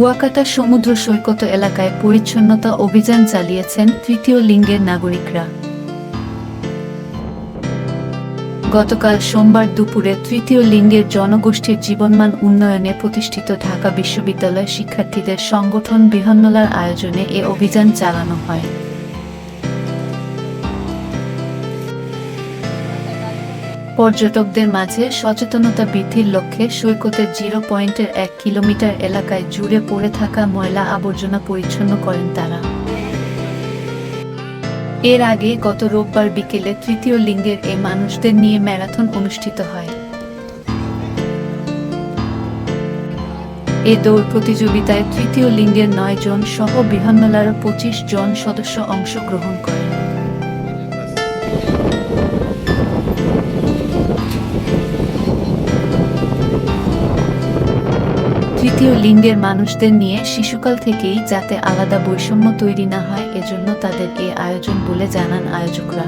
কুয়াকাটা সমুদ্র সৈকত এলাকায় পরিচ্ছন্নতা অভিযান চালিয়েছেন তৃতীয় লিঙ্গের নাগরিকরা। গতকাল সোমবার দুপুরে তৃতীয় লিঙ্গের জনগোষ্ঠীর জীবনমান উন্নয়নে প্রতিষ্ঠিত ঢাকা বিশ্ববিদ্যালয় শিক্ষার্থীদের সংগঠন বিহন্নলার আয়োজনে এ অভিযান চালানো হয়। পর্যটকদের মাঝে সচেতনতা বৃদ্ধির লক্ষ্যে সৈকতের জিরো পয়েন্টের এক কিলোমিটার এলাকায় জুড়ে পড়ে থাকা ময়লা আবর্জনা পরিচ্ছন্ন করেন তারা। এর আগে গত রোববার বিকেলে তৃতীয় লিঙ্গের এ মানুষদের নিয়ে ম্যারাথন অনুষ্ঠিত হয়। এ দৌড় প্রতিযোগিতায় তৃতীয় লিঙ্গের নয় জন সহ বিহন্নলার পঁচিশ জন সদস্য অংশগ্রহণ করেন। তৃতীয় লিঙ্গের মানুষদের নিয়ে শিশুকাল থেকেই যাতে আলাদা বৈষম্য তৈরি না হয়, এজন্য তাদের এ আয়োজন বলে জানান আয়োজকরা।